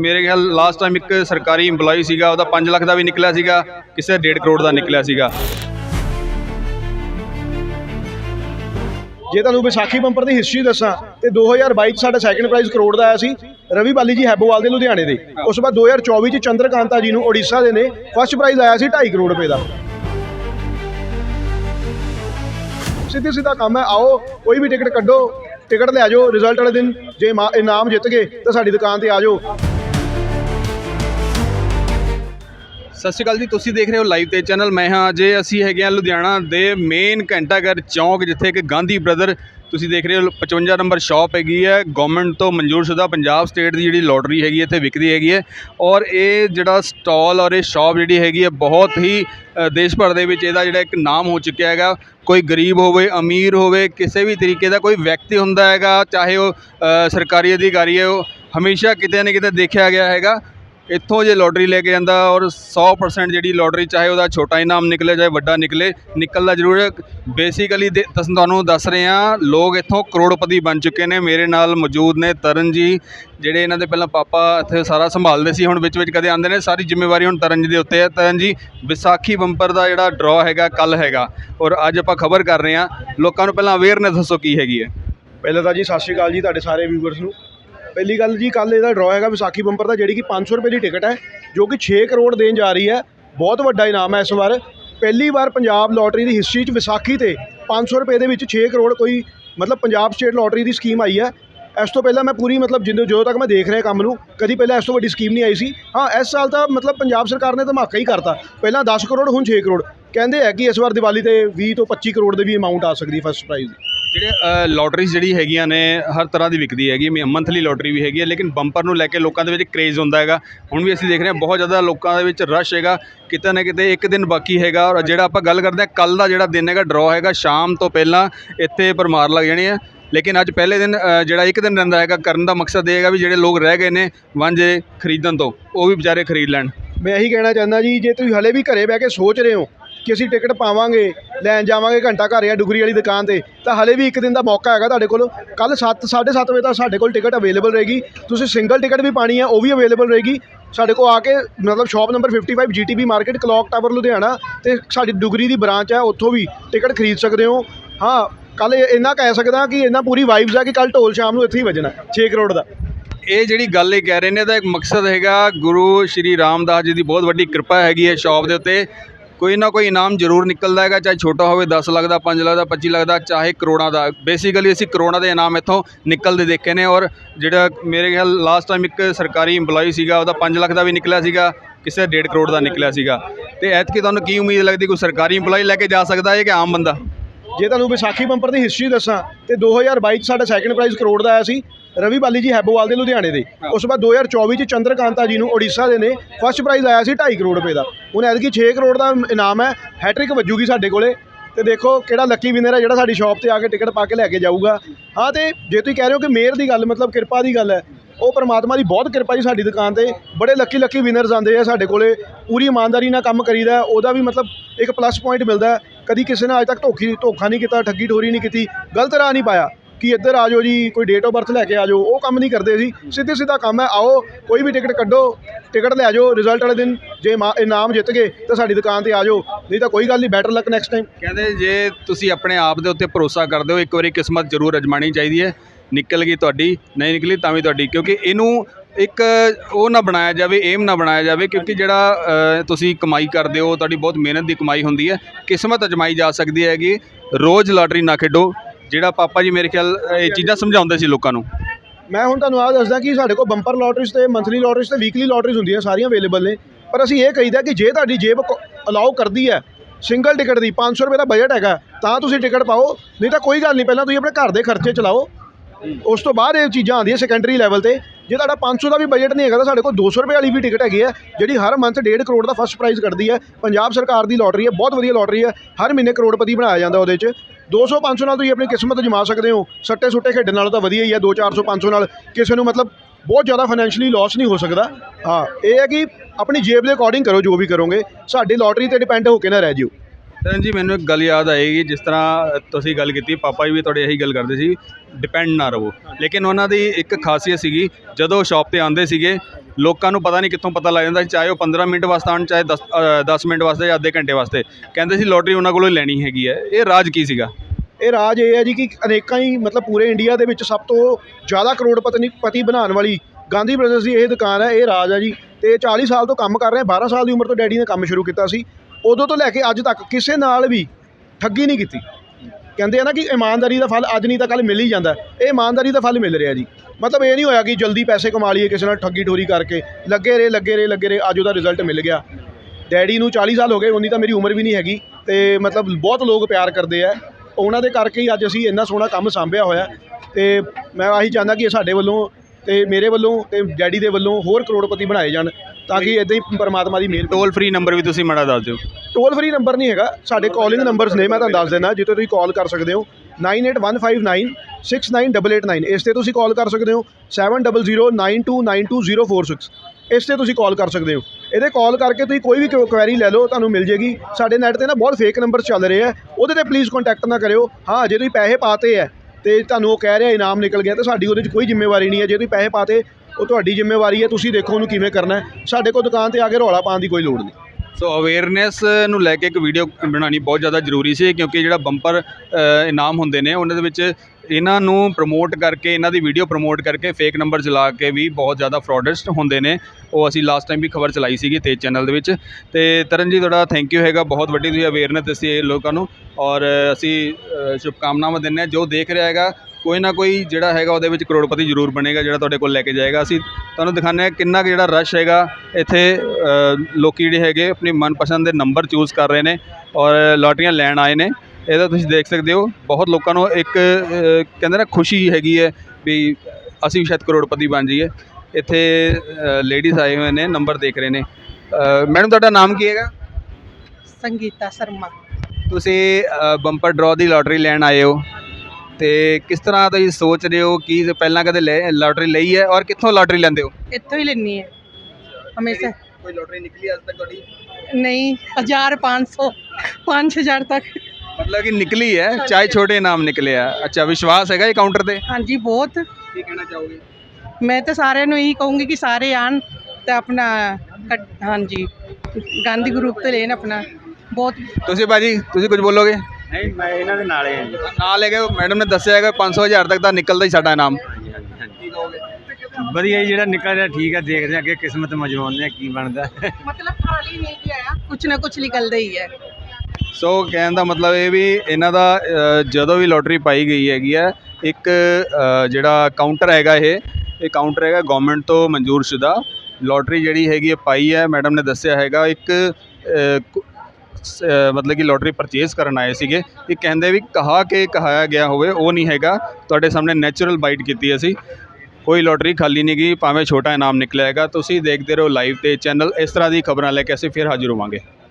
ਮੇਰੇ ਖਿਆਲ last time ਇੱਕ ਸਰਕਾਰੀ EMPLOYE ਸੀਗਾ, ਉਹਦਾ 5 ਲੱਖ ਦਾ ਵੀ ਨਿਕਲਿਆ ਸੀਗਾ, ਕਿਸੇ 1.5 ਕਰੋੜ ਦਾ ਨਿਕਲਿਆ ਸੀਗਾ। ਜੇ ਤੁਹਾਨੂੰ ਵਿਸਾਖੀ ਬੰਪਰ ਦੀ ਹਿਸਟਰੀ ਦੱਸਾਂ, ਤੇ 2022 ਚ ਸਾਡਾ ਸੈਕੰਡ ਪ੍ਰਾਈਜ਼ ਕਰੋੜ ਦਾ ਆਇਆ ਸੀ, ਰਵੀ ਬਾਲੀ ਜੀ ਹੈਬੋਵਾਲ ਦੇ ਲੁਧਿਆਣੇ ਦੇ। ਉਸ ਤੋਂ ਬਾਅਦ 2024 ਚ ਚੰਦਰਕਾਂਤਾ ਜੀ ਨੂੰ ਓਡੀਸ਼ਾ ਦੇ ਨੇ ਫਸਟ ਪ੍ਰਾਈਜ਼ ਆਇਆ ਸੀ 2.5 ਕਰੋੜ ਰੁਪਏ ਦਾ। ਸਿੱਧੇ ਸਿੱਧਾ ਕੰਮ ਹੈ, ਆਓ, ਕੋਈ ਵੀ ਟਿਕਟ ਕੱਢੋ ਟਿਕਟ ਲੈ ਜਾਓ ਰਿਜ਼ਲਟ ਵਾਲੇ ਦਿਨ ਜੇ ਮਾ- ਇਨਾਮ ਜਿੱਤ ਗਏ, ਤਾਂ ਸਾਡੀ ਦੁਕਾਨ ਤੇ ਆ ਜਾਓ। ਸਤਿ ਸ਼੍ਰੀ ਅਕਾਲ ਜੀ, ਤੁਸੀਂ ਦੇਖ ਰਹੇ ਹੋ ਲਾਈਵ ਤੇ ਚੈਨਲ ਮੈਂ ਹਾਂ ਅਜੇ, ਅਸੀਂ ਹੈਗੇ ਹਾਂ ਲੁਧਿਆਣਾ ਦੇ ਮੇਨ ਘੰਟਾਘਰ ਚੌਂਕ, ਜਿੱਥੇ ਕਿ ਗਾਂਧੀ ਬ੍ਰਦਰ ਤੁਸੀਂ ਦੇਖ ਰਹੇ ਹੋ 55 ਨੰਬਰ ਸ਼ਾਪ ਹੈਗੀ ਹੈ। ਗਵਰਨਮੈਂਟ ਤੋਂ ਮਨਜ਼ੂਰ ਸ਼ੁਦਾ ਪੰਜਾਬ ਸਟੇਟ ਦੀ ਜਿਹੜੀ ਲੋਟਰੀ ਹੈਗੀ ਇੱਥੇ ਵਿਕਦੀ ਹੈਗੀ ਹੈ। ਔਰ ਇਹ ਜਿਹੜਾ ਸਟਾਲ ਔਰ ਇਹ ਸ਼ਾਪ ਜਿਹੜੀ ਹੈਗੀ ਹੈ, ਬਹੁਤ ਹੀ ਦੇਸ਼ ਭਰ ਦੇ ਵਿੱਚ ਇਹਦਾ ਜਿਹੜਾ ਇੱਕ ਨਾਮ ਹੋ ਚੁੱਕਿਆ ਹੈਗਾ। ਕੋਈ ਗਰੀਬ ਹੋਵੇ, ਅਮੀਰ ਹੋਵੇ, ਕਿਸੇ ਵੀ ਤਰੀਕੇ ਦਾ ਕੋਈ ਵਿਅਕਤੀ ਹੁੰਦਾ ਹੈਗਾ, ਚਾਹੇ ਉਹ ਸਰਕਾਰੀ ਅਧਿਕਾਰੀ ਹੈ, ਉਹ ਹਮੇਸ਼ਾ ਕਿਤੇ ਨਾ ਕਿਤੇ ਦੇਖਿਆ ਗਿਆ ਹੈਗਾ। ਇੱਥੋਂ ਜੇ ਲੋਟਰੀ ਲੈ ਕੇ ਜਾਂਦਾ ਔਰ 100% ਜਿਹੜੀ ਲੋਟਰੀ, ਚਾਹੇ ਉਹਦਾ ਛੋਟਾ ਇਨਾਮ ਨਿਕਲੇ, ਚਾਹੇ ਵੱਡਾ ਨਿਕਲੇ, ਨਿਕਲਦਾ ਜ਼ਰੂਰ ਹੈ। ਬੇਸਿਕਲੀ ਤੁਹਾਨੂੰ ਦੱਸ ਰਹੇ ਹਾਂ, ਲੋਕ ਇੱਥੋਂ ਕਰੋੜਪਤੀ ਬਣ ਚੁੱਕੇ ਨੇ। ਮੇਰੇ ਨਾਲ ਮੌਜੂਦ ਨੇ ਤਰਨ ਜੀ, ਜਿਹੜੇ ਇਹਨਾਂ ਦੇ ਪਹਿਲਾਂ ਪਾਪਾ ਇੱਥੇ ਸਾਰਾ ਸੰਭਾਲਦੇ ਸੀ, ਹੁਣ ਵਿੱਚ ਵਿੱਚ ਕਦੇ ਆਉਂਦੇ ਨੇ। ਸਾਰੀ ਜ਼ਿੰਮੇਵਾਰੀ ਹੁਣ ਤਰਨ ਜੀ ਦੇ ਉੱਤੇ ਹੈ। ਤਰਨ ਜੀ, ਵਿਸਾਖੀ ਬੰਪਰ ਦਾ ਜਿਹੜਾ ਡਰਾ ਹੈਗਾ ਕੱਲ ਹੈਗਾ। ਔਰ ਅੱਜ ਆਪਾਂ ਖਬਰ ਕਰ ਰਹੇ ਹਾਂ, ਲੋਕਾਂ ਨੂੰ ਪਹਿਲਾਂ ਅਵੇਅਰਨੈਸ ਦੱਸੋ ਕੀ ਹੈਗੀ ਹੈ। ਪਹਿਲਾਂ ਤਾਂ ਜੀ, ਸਤਿ ਸ਼੍ਰੀ ਅਕਾਲ ਜੀ, ਤੁਹਾਡੇ ਸਾਰੇ ਵਿਊਵਰਸ ਨੂੰ। ਪਹਿਲੀ ਗੱਲ ਜੀ ਕੱਲ ਇਹਦਾ ਡਰਾ ਹੈਗਾ ਵਿਸਾਖੀ ਬੰਪਰ ਦਾ, ਜਿਹੜੀ ਕਿ 500 ਰੁਪਏ ਦੀ ਟਿਕਟ ਹੈ, ਜੋ ਕਿ 6 ਕਰੋੜ ਦੇਣ ਜਾ ਰਹੀ ਹੈ। ਬਹੁਤ ਵੱਡਾ ਇਨਾਮ ਹੈ ਇਸ ਵਾਰ। ਪਹਿਲੀ ਵਾਰ ਪੰਜਾਬ ਲੋਟਰੀ ਦੀ ਹਿਸਟਰੀ 'ਚ ਵਿਸਾਖੀ ਤੇ 500 ਰੁਪਏ ਦੇ ਵਿੱਚ 6 ਕਰੋੜ ਕੋਈ, ਮਤਲਬ ਪੰਜਾਬ ਸਟੇਟ ਲੋਟਰੀ ਦੀ ਸਕੀਮ ਆਈ ਹੈ। ਇਸ ਤੋਂ ਪਹਿਲਾਂ ਮੈਂ ਪੂਰੀ, ਮਤਲਬ ਜਿੰਦੋਂ, ਜਦੋਂ ਤੱਕ ਮੈਂ ਦੇਖ ਰਿਹਾ ਕੰਮ ਨੂੰ, ਕਦੀ ਪਹਿਲਾਂ ਇਸ ਤੋਂ ਵੱਡੀ ਸਕੀਮ ਨਹੀਂ ਆਈ ਸੀ। ਹਾਂ, ਇਸ ਸਾਲ ਤਾਂ, ਮਤਲਬ ਪੰਜਾਬ ਸਰਕਾਰ ਨੇ ਧਮਾਕਾ ਹੀ ਕਰਤਾ। ਪਹਿਲਾਂ 10 ਕਰੋੜ, ਹੁਣ 6 ਕਰੋੜ। ਕਹਿੰਦੇ ਹੈ ਕਿ ਇਸ ਵਾਰ ਦੀਵਾਲੀ ਤੇ 20 ਤੋਂ 25 ਕਰੋੜ ਦੇ ਵੀ ਅਮਾਉਂਟ ਆ ਸਕਦੀ ਫਸਟ ਪ੍ਰਾਈਜ਼ ਜਿਹੜੇ ਲੋਟਰੀਜ਼ ਜਿਹੜੀ ਹੈਗੀਆਂ ਨੇ, ਹਰ ਤਰ੍ਹਾਂ ਦੀ ਵਿਕਦੀ ਹੈਗੀ ਹੈ। ਮੰਥਲੀ ਲੋਟਰੀ ਵੀ ਹੈਗੀ ਹੈ, ਲੇਕਿਨ ਬੰਪਰ ਨੂੰ ਲੈ ਕੇ ਲੋਕਾਂ ਦੇ ਵਿੱਚ ਕਰੇਜ਼ ਹੁੰਦਾ ਹੈਗਾ। ਹੁਣ ਵੀ ਅਸੀਂ ਦੇਖ ਰਹੇ ਹਾਂ, ਬਹੁਤ ਜ਼ਿਆਦਾ ਲੋਕਾਂ ਦੇ ਵਿੱਚ ਰਸ਼ ਹੈਗਾ। ਕਿਤੇ ਨਾ ਕਿਤੇ ਇੱਕ ਦਿਨ ਬਾਕੀ ਹੈਗਾ ਔਰ ਜਿਹੜਾ ਆਪਾਂ ਗੱਲ ਕਰਦੇ ਹਾਂ ਕੱਲ ਦਾ ਜਿਹੜਾ ਦਿਨ ਹੈਗਾ ਡਰਾ ਹੈਗਾ, ਸ਼ਾਮ ਤੋਂ ਪਹਿਲਾਂ ਇੱਥੇ ਪਰਮਾਰ ਲੱਗ ਜਾਣੀ ਹੈ। ਲੇਕਿਨ ਅੱਜ ਪਹਿਲੇ ਦਿਨ ਜਿਹੜਾ ਇੱਕ ਦਿਨ ਰਹਿੰਦਾ ਹੈਗਾ, ਕਰਨ ਦਾ ਮਕਸਦ ਇਹ ਹੈਗਾ ਵੀ ਜਿਹੜੇ ਲੋਕ ਰਹਿ ਗਏ ਨੇ, ਵਾਂਝੇ ਖਰੀਦਣ ਤੋਂ, ਉਹ ਵੀ ਵਿਚਾਰੇ ਖਰੀਦ ਲੈਣ। ਮੈਂ ਇਹੀ ਕਹਿਣਾ ਚਾਹੁੰਦਾ ਜੀ, ਜੇ ਤੁਸੀਂ ਹਲੇ ਵੀ ਘਰੇ ਬਹਿ ਕੇ ਸੋਚ ਰਹੇ ਹੋ ਕਿ ਅਸੀਂ ਟਿਕਟ ਪਾਵਾਂਗੇ, ਲੈਣ ਜਾਵਾਂਗੇ ਘੰਟਾ ਘਰ ਜਾਂ ਡੁਗਰੀ ਵਾਲੀ ਦੁਕਾਨ ਤੇ, ਤਾਂ ਹਲੇ ਵੀ ਇੱਕ ਦਿਨ ਦਾ ਮੌਕਾ ਹੈਗਾ ਤੁਹਾਡੇ ਕੋਲ। ਕੱਲ 7 7:30 ਵਜੇ ਤੱਕ ਸਾਡੇ ਕੋਲ ਟਿਕਟ ਅਵੇਲੇਬਲ ਰਹੇਗੀ। ਤੁਸੀਂ ਸਿੰਗਲ ਟਿਕਟ ਵੀ ਪਾਣੀ ਹੈ ਉਹ ਵੀ ਅਵੇਲੇਬਲ ਰਹੇਗੀ। ਸਾਡੇ ਕੋਲ ਆ ਕੇ ਮਤਲਬ shop number 55 GTB market clock tower Ludhiana ਤੇ ਸਾਡੀ ਡੁਗਰੀ ਦੀ ਬ੍ਰਾਂਚ ਹੈ ਉੱਥੋਂ ਵੀ ਟਿਕਟ ਖਰੀਦ ਸਕਦੇ ਹੋ। ਹਾਂ ਕੱਲ ਇੰਨਾ ਕਹਿ ਸਕਦਾ ਕਿ ਇੰਨਾ ਪੂਰੀ ਵਾਈਬਸ ਹੈ ਕਿ ਕੱਲ ਢੋਲ ਸ਼ਾਮ ਨੂੰ ਇੱਥੇ ਹੀ ਵੱਜਣਾ 6 ਕਰੋੜ ਦਾ। ਇਹ ਜਿਹੜੀ ਗੱਲ ਇਹ ਕਹਿ ਰਹੇ ਨੇ ਦਾ ਇੱਕ ਮਕਸਦ ਹੈਗਾ ਗੁਰੂ ਸ਼੍ਰੀ ਰਾਮਦਾਸ ਜੀ ਦੀ ਬਹੁਤ ਵੱਡੀ ਕਿਰਪਾ ਹੈਗੀ ਹੈ ਸ਼ੌਪ ਦੇ ਉੱਤੇ। ਕੋਈ ਨਾ ਕੋਈ ਇਨਾਮ ਜ਼ਰੂਰ ਨਿਕਲਦਾ ਹੈਗਾ, ਚਾਹੇ ਛੋਟਾ ਹੋਵੇ 10 ਲੱਖ ਦਾ 5 ਲੱਖ ਦਾ 25 ਲੱਖ ਦਾ ਚਾਹੇ ਕਰੋੜਾਂ ਦਾ। ਬੇਸਿਕਲੀ ਅਸੀਂ ਕਰੋੜਾਂ ਦੇ ਇਨਾਮ ਇੱਥੋਂ ਨਿਕਲਦੇ ਦੇਖੇ ਨੇ ਔਰ ਜਿਹੜਾ ਮੇਰੇ ਖਿਆਲ ਲਾਸਟ ਟਾਈਮ ਇੱਕ ਸਰਕਾਰੀ EMPLOYE ਸੀਗਾ, ਉਹਦਾ 5 ਲੱਖ ਦਾ ਵੀ ਨਿਕਲਿਆ ਸੀਗਾ, ਕਿਸੇ 1.5 ਕਰੋੜ ਦਾ ਨਿਕਲਿਆ ਸੀਗਾ। ਤੇ ਐਤਕੀ ਤੁਹਾਨੂੰ ਕੀ ਉਮੀਦ ਲੱਗਦੀ, ਕੋਈ ਸਰਕਾਰੀ EMPLOYE ਲੈ ਕੇ ਜਾ ਸਕਦਾ ਹੈ ਕਿ ਆਮ ਬੰਦਾ? ਜੇ ਤੁਹਾਨੂੰ ਵਿਸਾਖੀ ਬੰਪਰ ਦੀ ਹਿਸਟਰੀ ਦੱਸਾਂ ਤੇ 2022 ਚ ਸਾਡਾ ਸੈਕੰਡ ਪ੍ਰਾਈਜ਼ ਕਰੋੜ ਦਾ ਆਇਆ ਸੀ ਰਵੀ ਬਾਲੀ ਜੀ ਹੈਬੋਵਾਲ ਦੇ ਲੁਧਿਆਣੇ ਦੇ। ਉਸ ਤੋਂ ਬਾਅਦ 2024 ਚ ਚੰਦਰਕਾਂਤਾ ਜੀ ਨੂੰ ਓਡੀਸ਼ਾ ਦੇ ਨੇ। ਫਸਟ ਪ੍ਰਾਈਜ਼ ਆਇਆ ਸੀ 2.5 ਕਰੋੜ ਰੁਪਏ ਦਾ। ਹੁਣ ਐਤਕੀ 6 ਕਰੋੜ ਦਾ ਇਨਾਮ ਹੈ ਹੈਟ੍ਰਿਕ ਵੱਜੂਗੀ ਸਾਡੇ ਕੋਲੇ। ਤੇ ਦੇਖੋ ਕਿਹੜਾ ਲੱਕੀ ਵਿਨਰ ਹੈ ਜਿਹੜਾ ਸਾਡੀ ਸ਼ਾਪ ਤੇ ਆ ਕੇ ਟਿਕਟ ਪਾ ਕੇ ਲੈ ਕੇ ਜਾਊਗਾ। ਹਾਂ ਤੇ ਜੇ ਤੁਸੀਂ ਕਹਿ ਰਹੇ ਹੋ ਕਿ ਮਿਹਰ ਦੀ ਗੱਲ ਮਤਲਬ ਕਿਰਪਾ ਦੀ ਗੱਲ ਹੈ ਉਹ ਪਰਮਾਤਮਾ ਦੀ ਬਹੁਤ ਕਿਰਪਾ ਜੀ ਸਾਡੀ ਦੁਕਾਨ ਤੇ। ਬੜੇ ਲੱਕੀ ਲੱਕੀ ਵਿਨਰਸ ਆਉਂਦੇ ਆ ਸਾਡੇ ਕੋਲੇ। ਪੂਰੀ ਇਮਾਨਦਾਰੀ ਨਾਲ ਕੰਮ ਕਰੀਦਾ ਉਹਦਾ ਵੀ ਮਤਲਬ ਇੱਕ ਪਲੱਸ ਪੁਆਇੰਟ ਮਿਲਦਾ। ਕਦੀ ਕਿਸੇ ਨੇ ਅੱਜ ਤੱਕ ਧੋਖੀ ਧੋਖਾ ਨਹੀਂ ਕੀਤਾ, ਠੱਗੀ ਠੋਰੀ ਨਹੀਂ ਕੀਤੀ, ਗਲਤ ਰਾਹ ਨਹੀਂ ਪਾਇਆ ਕਿ ਇੱਧਰ ਆ ਜਾਓ ਜੀ, ਕੋਈ ਡੇਟ ਆਫ ਬਰਥ ਲੈ ਕੇ ਆ ਜਾਓ, ਉਹ ਕੰਮ ਨਹੀਂ ਕਰਦੇ ਸੀ ਸਿੱਧੇ ਸਿੱਧਾ ਕੰਮ ਹੈ, ਆਓ, ਕੋਈ ਵੀ ਟਿਕਟ ਕੱਢੋ ਟਿਕਟ ਲੈ ਜਾਓ ਰਿਜ਼ਲਟ ਵਾਲੇ ਦਿਨ ਜੇ ਮਾ- ਇਨਾਮ ਜਿੱਤ ਗਏ, ਤਾਂ ਸਾਡੀ ਦੁਕਾਨ ਤੇ ਆ ਜਾਓ, ਨਹੀਂ ਤਾਂ ਕੋਈ ਗੱਲ ਨਹੀਂ ਬੈਟਰ ਲੱਕ ਨੈਕਸਟ ਟਾਈਮ ਕਹਿੰਦੇ ਜੇ ਤੁਸੀਂ ਆਪਣੇ ਆਪ ਦੇ ਉੱਤੇ ਭਰੋਸਾ ਕਰਦੇ ਹੋ, ਇੱਕ ਵਾਰੀ ਕਿਸਮਤ ਜ਼ਰੂਰ ਅਜਮਾਣੀ ਚਾਹੀਦੀ ਹੈ, ਨਿਕਲ ਗਈ ਤੁਹਾਡੀ, ਨਹੀਂ ਨਿਕਲੀ ਤਾਂ ਵੀ ਤੁਹਾਡੀ, ਕਿਉਂਕਿ ਇਹਨੂੰ ਇੱਕ ਉਹ ਨਾ ਬਣਾਇਆ ਜਾਵੇ ਏਮ ਨਾ ਬਣਾਇਆ ਜਾਵੇ ਕਿਉਂਕਿ ਜਿਹੜਾ ਅ, ਤੁਸੀਂ ਕਮਾਈ ਕਰਦੇ ਹੋ ਤੁਹਾਡੀ ਬਹੁਤ ਮਿਹਨਤ ਦੀ ਕਮਾਈ ਹੁੰਦੀ ਹੈ ਕਿਸਮਤ ਅਜਮਾਈ ਜਾ ਸਕਦੀ ਹੈਗੀ ਰੋਜ਼ ਲਾਟਰੀ ਨਾ ਖੇਡੋ ਜਿਹੜਾ ਪਾਪਾ ਜੀ ਮੇਰੇ ਖਿਆਲ ਇਹ ਚੀਜ਼ਾਂ ਸਮਝਾਉਂਦੇ ਸੀ ਲੋਕਾਂ ਨੂੰ। ਮੈਂ ਹੁਣ ਤੁਹਾਨੂੰ ਆਹ ਦੱਸਦਾ ਕਿ ਸਾਡੇ ਕੋਲ ਬੰਪਰ ਲੋਟਰੀਜ਼ ਤੇ ਮੰਥਲੀ ਲੋਟਰੀਜ਼ ਤੇ ਵੀਕਲੀ ਲੋਟਰੀਜ਼ ਹੁੰਦੀਆਂ ਸਾਰੀਆਂ ਅਵੇਲੇਬਲ ਨੇ। ਪਰ ਅਸੀਂ ਇਹ ਕਹੀਦਾ ਕਿ ਜੇ ਤੁਹਾਡੀ ਜੇਬ ਅਲਾਉ ਕਰਦੀ ਹੈ ਸਿੰਗਲ ਟਿਕਟ ਦੀ 500 ਰੁਪਏ ਦਾ ਬਜਟ ਹੈਗਾ ਤਾਂ ਤੁਸੀਂ ਟਿਕਟ ਪਾਓ ਨਹੀਂ ਤਾਂ ਕੋਈ ਗੱਲ ਨਹੀਂ ਪਹਿਲਾਂ ਤੁਸੀਂ ਆਪਣੇ ਘਰ ਦੇ ਖਰਚੇ ਚਲਾਓ। ਉਸ ਤੋਂ ਬਾਅਦ ਇਹ ਚੀਜ਼ਾਂ ਆਉਂਦੀਆਂ ਸੈਕੰਡਰੀ ਲੈਵਲ ਤੇ। ਜੇ ਤੁਹਾਡਾ 500 ਦਾ ਵੀ ਬਜਟ ਨਹੀਂ ਹੈਗਾ ਤਾਂ ਸਾਡੇ ਕੋਲ 200 ਰੁਪਏ ਵਾਲੀ ਵੀ ਟਿਕਟ ਹੈਗੀ ਹੈ, ਜਿਹੜੀ ਹਰ ਮੰਥ 1.5 ਕਰੋੜ ਦਾ ਫਸਟ ਪ੍ਰਾਈਜ਼ ਕੱਢਦੀ ਹੈ। ਪੰਜਾਬ ਸਰਕਾਰ ਦੀ ਲੋਟਰੀ ਹੈ, ਬਹੁਤ ਵਧੀਆ ਲੋਟਰੀ ਹੈ। ਹਰ ਮਹੀਨੇ ਕਰੋੜਪਤੀ ਬਣਾਇਆ ਜਾਂਦਾ ਉਹਦੇ 'ਚ। 200 500 ਨਾਲ ਤੁਸੀਂ ਆਪਣੀ ਕਿਸਮਤ ਜਮਾ ਸਕਦੇ ਹੋ। ਸੱਟੇ ਸੁੱਟੇ ਖੇਡਣ ਨਾਲੋਂ ਤਾਂ ਵਧੀਆ ਹੀ ਹੈ 2 400 500 ਨਾਲ। ਕਿਸੇ ਨੂੰ ਮਤਲਬ ਬਹੁਤ ਜ਼ਿਆਦਾ ਫਾਈਨੈਂਸ਼ਲੀ ਲਾਸ ਨਹੀਂ ਹੋ ਸਕਦਾ। ਹਾਂ, ਇਹ ਹੈ ਕਿ ਆਪਣੀ ਜੇਬ ਦੇ ਅਕੋਰਡਿੰਗ ਕਰੋ, ਜੋ ਵੀ ਕਰੋਗੇ। ਸਾਡੀ ਲੋਟਰੀ ਤੇ ਡਿਪੈਂਡ ਹੋ ਕੇ ਨਾ ਰਹਿ ਜਿਓ। ਤਰਨ ਜੀ ਮੈਨੂੰ ਇੱਕ ਗੱਲ ਯਾਦ ਆਏਗੀ ਜਿਸ ਤਰ੍ਹਾਂ ਤੁਸੀਂ ਗੱਲ ਕੀਤੀ ਪਾਪਾ ਜੀ ਵੀ ਤੁਹਾਡੇ ਇਹੀ ਗੱਲ ਕਰਦੇ ਸੀ ਡਿਪੈਂਡ ਨਾ ਰਹੋ। ਲੇਕਿਨ ਉਹਨਾਂ ਦੀ ਇੱਕ ਖਾਸੀਅਤ ਸੀਗੀ ਜਦੋਂ ਸ਼ਾਪ ਤੇ ਆਉਂਦੇ ਸੀਗੇ ਲੋਕਾਂ ਨੂੰ ਪਤਾ ਨਹੀਂ ਕਿੱਥੋਂ ਪਤਾ ਲੱਗ ਜਾਂਦਾ ਸੀ, ਚਾਹੇ ਉਹ 15 ਮਿੰਟ ਵਾਸਤੇ ਆਉਣ ਚਾਹੇ 10 10 ਮਿੰਟ ਵਾਸਤੇ ਜਾਂ ਅੱਧੇ ਘੰਟੇ ਵਾਸਤੇ। ਕਹਿੰਦੇ ਸੀ ਲੋਟਰੀ ਉਹਨਾਂ ਕੋਲੋਂ ਲੈਣੀ ਹੈਗੀ ਹੈ। ਇਹ ਰਾਜ ਕੀ ਸੀਗਾ? ਇਹ ਰਾਜ ਇਹ ਹੈ ਜੀ ਕਿ ਅਨੇਕਾਂ ਹੀ ਮਤਲਬ ਪੂਰੇ ਇੰਡੀਆ ਦੇ ਵਿੱਚ ਸਭ ਤੋਂ ਜ਼ਿਆਦਾ ਕਰੋੜਪਤੀ ਪਤੀ ਬਣਾਉਣ ਵਾਲੀ ਗਾਂਧੀ ਬ੍ਰਦਰਸ ਦੀ ਇਹ ਦੁਕਾਨ ਹੈ ਇਹ ਰਾਜ ਹੈ ਜੀ। ਤੇ 40 ਸਾਲ ਤੋਂ ਕੰਮ ਕਰ ਰਹੇ 12 ਸਾਲ ਦੀ ਉਮਰ ਤੋਂ ਡੈਡੀ ਨੇ ਕੰਮ ਸ਼ੁਰੂ ਕੀਤਾ ਸੀ। ਉਦੋਂ ਤੋਂ ਲੈ ਕੇ ਅੱਜ ਤੱਕ ਕਿਸੇ ਨਾਲ ਵੀ ਠੱਗੀ ਨਹੀਂ ਕੀਤੀ। ਕਹਿੰਦੇ ਆ ਨਾ ਕਿ ਇਮਾਨਦਾਰੀ ਦਾ ਫਲ ਅੱਜ ਨਹੀਂ ਤਾਂ ਕੱਲ ਮਿਲ ਹੀ ਜਾਂਦਾ। ਇਹ ਇਮਾਨਦਾਰੀ ਦਾ ਫਲ ਮਿਲ ਰਿਹਾ ਜੀ। ਮਤਲਬ ਇਹ ਨਹੀਂ ਹੋਇਆ ਕਿ ਜਲਦੀ ਪੈਸੇ ਕਮਾ ਲਈਏ, ਕਿਸੇ ਨਾਲ ਠੱਗੀ ਠੋਰੀ ਕਰਕੇ ਲੱਗੇ ਰਹੇ ਲੱਗੇ ਰਹੇ ਲੱਗੇ ਰਹੇ, ਅੱਜ ਉਹਦਾ ਰਿਜ਼ਲਟ ਮਿਲ ਗਿਆ। ਡੈਡੀ ਨੂੰ 40 ਸਾਲ ਹੋ ਗਏ, ਉਨੀ ਤਾਂ ਮੇਰੀ ਉਮਰ ਵੀ ਨਹੀਂ ਹੈਗੀ। ਤੇ ਮਤਲਬ ਬਹੁਤ ਲੋਕ ਪਿਆਰ ਕਰਦੇ ਆ। ਉਹਨਾਂ ਦੇ ਕਰਕੇ ਹੀ ਅੱਜ ਅਸੀਂ ਇੰਨਾ ਸੋਹਣਾ ਕੰਮ ਸਾਂਭਿਆ ਹੋਇਆ। ਤੇ ਮੈਂ ਆਹੀ ਚਾਹੁੰਦਾ ਕਿ ਸਾਡੇ ਵੱਲੋਂ ਤੇ ਮੇਰੇ ਵੱਲੋਂ ਤੇ ਡੈਡੀ ਦੇ ਵੱਲੋਂ ਹੋਰ ਕਰੋੜਪਤੀ ਬਣਾਏ ਜਾਣ। ਤਾਂ ਕਿ ਇਦਾਂ ਹੀ ਪਰਮਾਤਮਾ ਦੀ ਮਿਹਰ ਟੋਲ ਫ੍ਰੀ ਨੰਬਰ ਵੀ ਤੁਸੀਂ ਮਾੜਾ ਦੱਸ ਦਿਓ। ਟੋਲ ਫ੍ਰੀ ਨੰਬਰ ਨਹੀਂ ਹੈਗਾ। ਸਾਡੇ ਕਾਲਿੰਗ ਨੰਬਰਸ ਨੇ ਮੈਂ ਤੁਹਾਨੂੰ ਦੱਸ ਦਿੰਦਾ ਜਿੱਥੇ ਤੁਸੀਂ ਕਾਲ ਕਰ ਸਕਦੇ ਹੋ 9815969889 ਇਸ ਤੇ ਤੁਸੀਂ ਕਾਲ ਕਰ ਸਕਦੇ ਹੋ 7009292046 ਇਸ ਤੇ ਤੁਸੀਂ ਕਾਲ ਕਰ ਸਕਦੇ ਹੋ। ਇਹਦੇ ਕਾਲ ਕਰਕੇ ਤੁਸੀਂ ਕੋਈ ਵੀ ਕੁਐਰੀ ਲੈ ਲਓ ਤੁਹਾਨੂੰ ਮਿਲ ਜੇਗੀ। ਸਾਡੇ ਨੈਟ ਤੇ ਨਾ ਬਹੁਤ ਫੇਕ ਨੰਬਰ ਚੱਲ ਰਹੇ ਆ। ਉਹਦੇ ਤੇ ਪਲੀਜ਼ ਕੰਟੈਕਟ ਨਾ ਕਰਿਓ। ਹਾਂ ਜੇ ਤੁਸੀਂ ਪੈਸੇ ਪਾਤੇ ਹੈ ਤੇ ਤੁਹਾਨੂੰ ਉਹ ਕਹਿ ਰਿਹਾ ਇਨਾਮ ਨਿਕਲ ਗਿਆ ਤੇ ਸਾਡੀ ਉਹਦੇ 'ਚ ਕੋਈ ਜ਼ਿੰਮੇਵਾਰੀ ਨਹੀਂ ਹੈ। ਜੇ ਤੁਸੀਂ ਪੈਸੇ ਪਾਤੇ ਉਹ ਤੁਹਾਡੀ ਜ਼ਿੰਮੇਵਾਰੀ ਹੈ, ਤੁਸੀਂ ਦੇਖੋ ਉਹਨੂੰ ਕਿਵੇਂ ਕਰਨਾ ਹੈ। ਸਾਡੇ ਕੋਲ ਦੁਕਾਨ ਤੇ ਆ ਕੇ ਰੌਲਾ ਪਾਉਣ ਦੀ ਕੋਈ ਲੋੜ ਨਹੀਂ। ਸੋ ਅਵੇਅਰਨੈਸ ਨੂੰ ਲੈ ਕੇ ਇੱਕ ਵੀਡੀਓ ਬਣਾਉਣੀ ਬਹੁਤ ਜ਼ਿਆਦਾ ਜ਼ਰੂਰੀ ਸੀ, ਕਿਉਂਕਿ ਜਿਹੜਾ ਬੰਪਰ ਇਨਾਮ ਹੁੰਦੇ ਨੇ, ਉਹਨਾਂ ਦੇ ਵਿੱਚ ਇਹਨਾਂ ਨੂੰ ਪ੍ਰਮੋਟ ਕਰਕੇ ਇਹਨਾਂ ਦੀ ਵੀਡੀਓ ਪ੍ਰਮੋਟ ਕਰਕੇ ਫੇਕ ਨੰਬਰ ਚਲਾ ਕੇ ਵੀ ਬਹੁਤ ਜ਼ਿਆਦਾ ਫਰਾਡਸਟ ਹੁੰਦੇ ਨੇ। ਉਹ ਅਸੀਂ ਲਾਸਟ ਟਾਈਮ ਵੀ ਖਬਰ ਚਲਾਈ ਸੀਗੀ ਤੇਜ ਚੈਨਲ ਦੇ ਵਿੱਚ। ਤੇ ਤਰਨ ਜੀ ਤੁਹਾਡਾ ਥੈਂਕ ਯੂ ਹੈਗਾ ਬਹੁਤ ਵੱਡੀ ਤੁਸੀਂ ਅਵੇਅਰਨੈਸ ਦਿੱਤੀ ਇਹ ਲੋਕਾਂ ਨੂੰ। ਔਰ ਅਸੀਂ ਸ਼ੁਭਕਾਮਨਾਵਾਂ ਦਿੰਦੇ ਹਾਂ ਜੋ ਦੇਖ ਰਿਹਾ ਹੈਗਾ ਕੋਈ ਨਾ ਕੋਈ ਜਿਹੜਾ ਹੈਗਾ ਉਹਦੇ ਵਿੱਚ ਕਰੋੜਪਤੀ ਜ਼ਰੂਰ ਬਣੇਗਾ ਜਿਹੜਾ ਤੁਹਾਡੇ ਕੋਲ ਲੈ ਕੇ ਜਾਏਗਾ। ਅਸੀਂ ਤੁਹਾਨੂੰ ਦਿਖਾਉਂਦੇ ਹਾਂ ਕਿੰਨਾ ਕੁ ਜਿਹੜਾ ਰਸ਼ ਹੈਗਾ ਇੱਥੇ ਅ, ਲੋਕੀ ਜਿਹੜੇ ਹੈਗੇ ਆਪਣੀ ਮਨਪਸੰਦ ਦੇ ਨੰਬਰ ਚੂਜ਼ ਕਰ ਰਹੇ ਨੇ ਔਰ ਲੋਟਰੀਆਂ ਲੈਣ ਆਏ ਨੇ। ਇਹਦਾ ਤੁਸੀਂ ਦੇਖ ਸਕਦੇ ਹੋ ਬਹੁਤ ਲੋਕਾਂ ਨੂੰ ਇੱਕ ਕਹਿੰਦੇ ਨਾ ਖੁਸ਼ੀ ਹੈਗੀ ਹੈ ਵੀ ਅਸੀਂ ਵੀ ਸ਼ਾਇਦ ਕਰੋੜਪਤੀ ਬਣ ਜਾਈਏ। ਇੱਥੇ ਲੇਡੀਜ਼ ਆਏ ਹੋਏ ਨੇ ਨੰਬਰ ਦੇਖ ਰਹੇ ਨੇ। ਮੈਡਮ ਤੁਹਾਡਾ ਨਾਮ ਕੀ ਹੈਗਾ? ਸੰਗੀਤਾ ਸ਼ਰਮਾ। ਤੁਸੀਂ ਬੰਪਰ ਡਰਾਅ ਦੀ ਲੋਟਰੀ ਲੈਣ ਆਏ ਹੋ। ਤੇ ਕਿਸ ਤਰ੍ਹਾਂ ਤੁਸੀਂ ਸੋਚ ਰਹੇ ਹੋ ਕਿ ਪਹਿਲਾਂ ਕਦੇ ਲੈ ਲੋਟਰੀ ਲਈ ਹੈ ਔਰ ਕਿੱਥੋਂ ਲੋਟਰੀ ਲੈਂਦੇ ਹੋ? ਇੱਥੋਂ ਹੀ ਲੈਣੀ ਹੈ। ਹਮੇਸ਼ਾ। ਕੋਈ ਲੋਟਰੀ ਨਿਕਲੀ ਅੱਜ ਤੱਕ ਤੁਹਾਡੀ? ਨਹੀਂ 1000 500 5000 ਤੱਕ। ਮਤਲਬ ਕਿ ਨਿਕਲੀ ਹੈ ਚਾਹੇ ਛੋਟੇ ਨਾਮ ਨਿਕਲੇ ਆ। ਅੱਛਾ ਵਿਸ਼ਵਾਸ ਹੈਗਾ ਇਹ ਕਾਊਂਟਰ ਤੇ? ਹਾਂਜੀ ਬਹੁਤ। ਕੀ ਕਹਿਣਾ ਚਾਹੋਗੇ? ਮੈਂ ਤਾਂ ਸਾਰਿਆਂ ਨੂੰ ਇਹੀ ਕਹੂੰਗੀ ਕਿ ਸਾਰੇ ਆਣ ਤੇ ਆਪਣਾ ਕੱਢ- ਹਾਂਜੀ ਗਾਂਧੀ ਗਰੁੱਪ ਤੋਂ ਲੈਣ ਆਪਣਾ। ਬਹੁਤ ਤੁਸੀਂ ਬਾਜੀ ਤੁਸੀਂ ਕੁਝ ਬੋਲੋਗੇ? ਨਹੀਂ ਮੈਂ ਇਹਨਾਂ ਦੇ ਨਾਲੇ ਹਾਂ ਜੀ। ਨਾਲ ਹੈਗੇ ਮੈਡਮ ਨੇ ਦੱਸਿਆ ਹੈਗਾ 500 ਹਜ਼ਾਰ ਤੱਕ ਦਾ ਨਿਕਲਦਾ ਹੀ ਸਾਡਾ ਇਨਾਮ। ਹਾਂਜੀ ਹਾਂਜੀ ਹਾਂਜੀ। ਵਧੀਆ ਜੀ, ਜਿਹੜਾ ਨਿਕਲ ਰਿਹਾ ਠੀਕ ਹੈ ਦੇਖਦੇ ਹਾਂ ਅੱਗੇ ਕਿਸਮਤ ਮਜਵਾਉਂਦੇ ਆ ਕੀ ਬਣਦਾ। ਮਤਲਬ ਖਾਲੀ ਨਹੀਂ ਆਇਆ। ਕੁਛ ਨਾ ਕੁਛ ਨਿਕਲਦਾ ਹੀ ਹੈ। ਸੋ ਕਹਿਣ ਦਾ ਮਤਲਬ ਇਹ ਵੀ ਇਹਨਾਂ ਦਾ ਜਦੋਂ ਵੀ ਲੋਟਰੀ ਪਾਈ ਗਈ ਹੈਗੀ ਹੈ, ਇੱਕ ਜਿਹੜਾ ਕਾਊਂਟਰ ਹੈਗਾ ਇਹ ਇਹ ਕਾਊਂਟਰ ਹੈਗਾ ਗਵਰਨਮੈਂਟ ਤੋਂ ਮਨਜ਼ੂਰਸ਼ੁਦਾ ਲੋਟਰੀ ਜਿਹੜੀ ਹੈਗੀ ਹੈ, ਪਾਈ ਹੈ ਮੈਡਮ ਨੇ ਦੱਸਿਆ ਹੈਗਾ, ਇੱਕ ਮਤਲਬ ਕਿ ਲੋਟਰੀ ਪਰਚੇਸ ਕਰਨ ਆਏ ਸੀਗੇ। ਇਹ ਕਹਿੰਦੇ ਵੀ ਕਹਾ ਕੇ ਕਹਾਇਆ ਗਿਆ ਹੋਵੇ, ਉਹ ਨਹੀਂ ਹੈਗਾ। ਤੁਹਾਡੇ ਸਾਹਮਣੇ ਨੈਚੁਰਲ ਬਾਈਟ ਕੀਤੀ ਅਸੀਂ। ਕੋਈ ਲੋਟਰੀ ਖਾਲੀ ਨਹੀਂ ਗਈ, ਭਾਵੇਂ ਛੋਟਾ ਇਨਾਮ ਨਿਕਲਿਆ ਹੈਗਾ। ਤੁਸੀਂ ਦੇਖਦੇ ਰਹੋ ਲਾਈਵ ਤੇ ਚੈਨਲ ਇਸ ਤਰ੍ਹਾਂ ਦੀ ਖਬਰਾਂ ਲੈ ਕੇ ਅਸੀਂ ਫਿਰ ਹਾਜ਼ਰ ਹੋਵਾਂਗੇ।